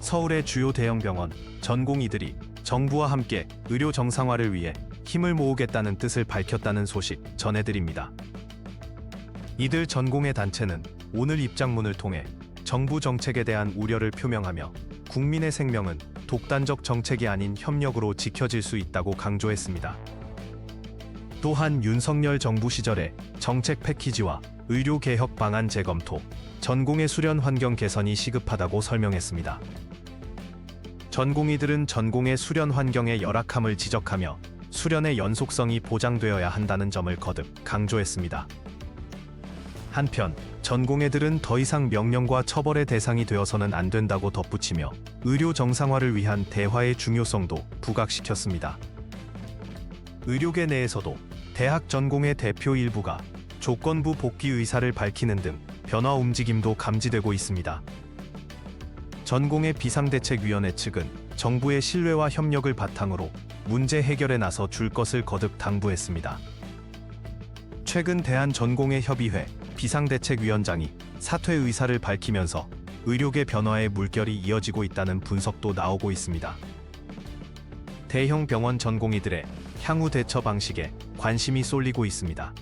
서울의 주요 대형 병원, 전공의들이 정부와 함께 의료 정상화를 위해 힘을 모으겠다는 뜻을 밝혔다는 소식 전해드립니다. 이들 전공의 단체는 오늘 입장문을 통해 정부 정책에 대한 우려를 표명하며 국민의 생명은 독단적 정책이 아닌 협력으로 지켜질 수 있다고 강조했습니다. 또한 윤석열 정부 시절에 정책 패키지와 의료 개혁 방안 재검토, 전공의 수련 환경 개선이 시급하다고 설명했습니다. 전공의들은 전공의 수련 환경의 열악함을 지적하며 수련의 연속성이 보장되어야 한다는 점을 거듭 강조했습니다. 한편 전공의들은 더 이상 명령과 처벌의 대상이 되어서는 안 된다고 덧붙이며 의료 정상화를 위한 대화의 중요성도 부각시켰습니다. 의료계 내에서도 대학 전공의 대표 일부가 조건부 복귀 의사를 밝히는 등 변화 움직임도 감지되고 있습니다. 전공의 비상대책위원회 측은 정부의 신뢰와 협력을 바탕으로 문제 해결에 나서 줄 것을 거듭 당부했습니다. 최근 대한전공의 협의회 비상대책위원장이 사퇴 의사를 밝히면서 의료계 변화의 물결이 이어지고 있다는 분석도 나오고 있습니다. 대형 병원 전공의들의 향후 대처 방식에 관심이 쏠리고 있습니다.